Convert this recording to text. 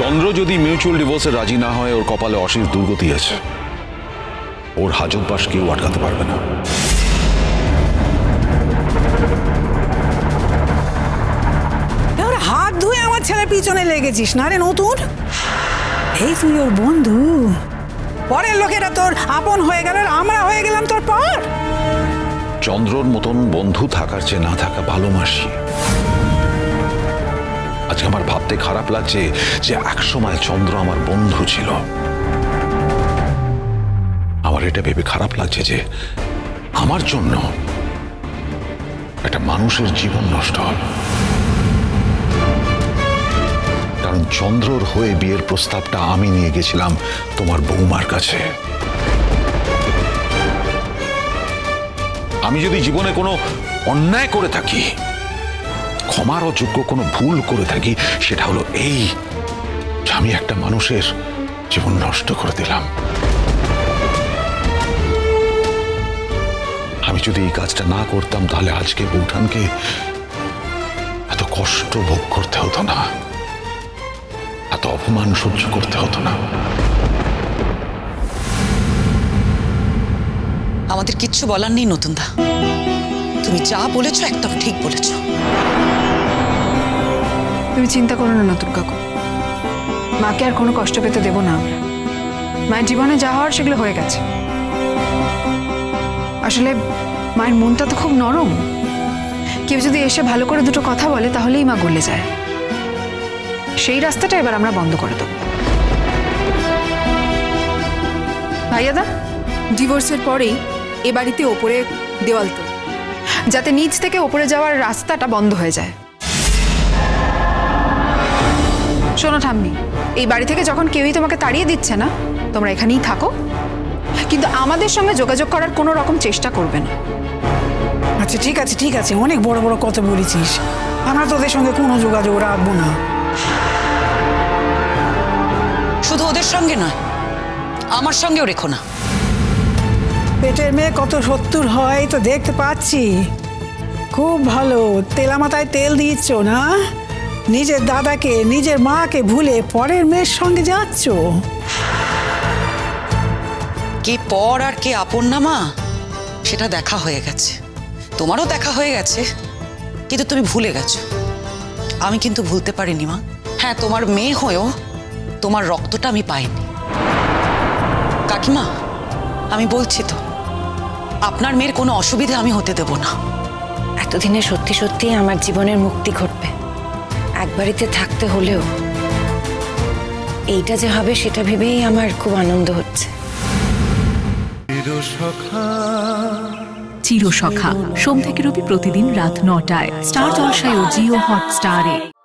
চন্দ্র যদি মিউচুয়াল ডিভোর্সে রাজি না হয় ওর কপালে অশেষ দুর্গতি আছে। ওর হাজত বাস কেউ আটকাতে পারবে না। হাত ধুয়ে আমার ছেলের পিছনে লেগেছিস না রে নতুন? এই তুই ওর বন্ধু। পরের লোকেরা তোর আপন হয়ে গেল আর আমরা হয়ে গেলাম তোর পর। চন্দ্রর মতন বন্ধু থাকার চেয়ে না থাকা ভালো মাসি। আজকে আমার ভাবতে খারাপ লাগছে যে একসময় চন্দ্র আমার বন্ধু ছিল। আমার এটা ভেবে খারাপ লাগছে যে আমার জন্য একটা মানুষের জীবন নষ্ট হল। কারণ চন্দ্রর হয়ে বিয়ের প্রস্তাবটা আমি নিয়ে গেছিলাম তোমার বৌমার কাছে। আমি যদি জীবনে কোনো অন্যায় করে থাকি ক্ষমার অযোগ্য কোনো ভুল করে থাকি, সেটা হলো এই আমি একটা মানুষের জীবন নষ্ট করে দিলাম। আমি যদি এই কাজটা না করতাম, তাহলে আজকে বৌঠানকে এত কষ্ট ভোগ করতে হতো না। এত অপমান সহ্য করতে হতো না। আমাদের কিচ্ছু বলার নেই নতুন দা তুমি যা বলেছ, একদম ঠিক বলেছ। তুমি চিন্তা করো না, নতুন কাকু। মাকে আর কোনো কষ্ট পেতে দেব না আমরা। মায়ের জীবনে যা হওয়ার সেগুলো হয়ে গেছে। আসলে মায়ের মনটা তো খুব নরম। কেউ যদি এসে ভালো করে দুটো কথা বলে, তাহলেই মা গলে যায়। সেই রাস্তাটা এবার আমরা বন্ধ করে দেবো। ভাইয়াদা? ডিভোর্সের পরেই এ বাড়িতে ওপরে দেওয়াল তো। যাতে নিচ থেকে ওপরে যাওয়ার রাস্তাটা বন্ধ হয়ে যায়। শোনো ঠাম্মি এই বাড়ি থেকে যখন কেউই তোমাকে তাড়িয়ে দিচ্ছে না তোমরা এখানেই থাকো। কিন্তু আমাদের সঙ্গে যোগাযোগ করার কোনো রকম চেষ্টা করবে না। আচ্ছা ঠিক আছে ঠিক আছে অনেক বড় বড় কথা বলেছিস। আমরা তোদের সঙ্গে কোনো যোগাযোগ রাখব না। শুধু ওদের সঙ্গে নয় আমার সঙ্গেও রেখো না। পেটের মেয়ে কত সত্তর হয় তো দেখতে পাচ্ছি। খুব ভালো তেলা মাথায় তেল দিচ্ছ না? নিজের দাদাকে নিজের মাকে ভুলে পরের মেয়ের সঙ্গে যাচ্ছ? কে পর আর কে আপন না মা? সেটা দেখা হয়ে গেছে। তোমারও দেখা হয়ে গেছে কিন্তু তুমি ভুলে গেছো। আমি কিন্তু ভুলতে পারিনি মা। হ্যাঁ তোমার মেয়ে হয়েও তোমার রক্তটা আমি পাইনি। কাকিমা আমি বলছি তো আপনার মেয়ের কোনো অসুবিধা আমি হতে দেব না। এতদিনে সত্যি সত্যি আমার জীবনের মুক্তি ঘটবে। এক বাড়িতে থাকতে হলেও এইটা যে হবে সেটা ভেবেই আমার খুব আনন্দ হচ্ছে। চিরসখা। সোম থেকে রবি প্রতিদিন রাত নটায়। স্টার জলসায় ও জিও হটস্টারে।